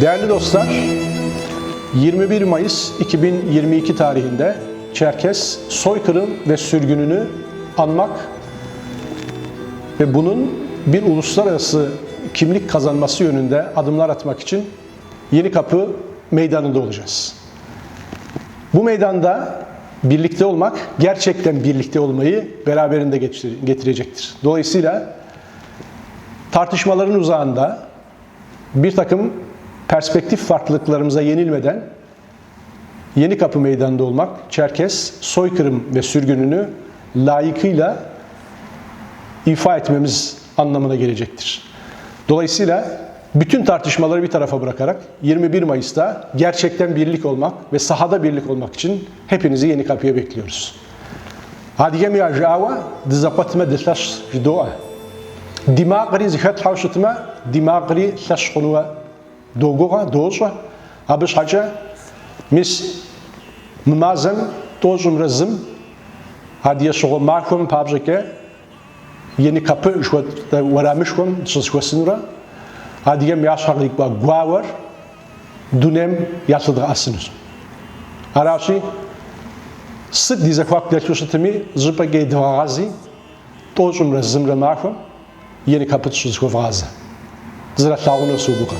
Değerli dostlar, 21 Mayıs 2022 tarihinde Çerkes soykırım ve sürgününü anmak ve bunun bir uluslararası kimlik kazanması yönünde adımlar atmak için Yeni Kapı meydanında olacağız. Bu meydanda birlikte olmak gerçekten birlikte olmayı beraberinde getir- getirecektir. Dolayısıyla tartışmaların uzağında bir takım perspektif farklılıklarımıza yenilmeden Yeni Kapı Meydanı'nda olmak, Çerkes soykırım ve sürgününü layıkıyla ifa etmemiz anlamına gelecektir. Dolayısıyla bütün tartışmaları bir tarafa bırakarak 21 Mayıs'ta gerçekten birlik olmak ve sahada birlik olmak için hepinizi Yeni Kapı'ya bekliyoruz. Hadige mi ajawa dizaqatma dilash jidoa. Dimaqri zikhat hawshitma dimaqri lashqunwa dogoga dozwa abish haja mis mmazem dozum razım hadiye şoğu mahkum pabjike yeni kapı şu varamışkum sözkosunra hadiye mi yaşaklık ba guavar dunem yaşadığı asınız. Arashi sıd dize kwak dekuşutimi zıpa geydvagazi dozum razım ramahum yeni kapı sözkofagazi. Zira tağunu subuqa.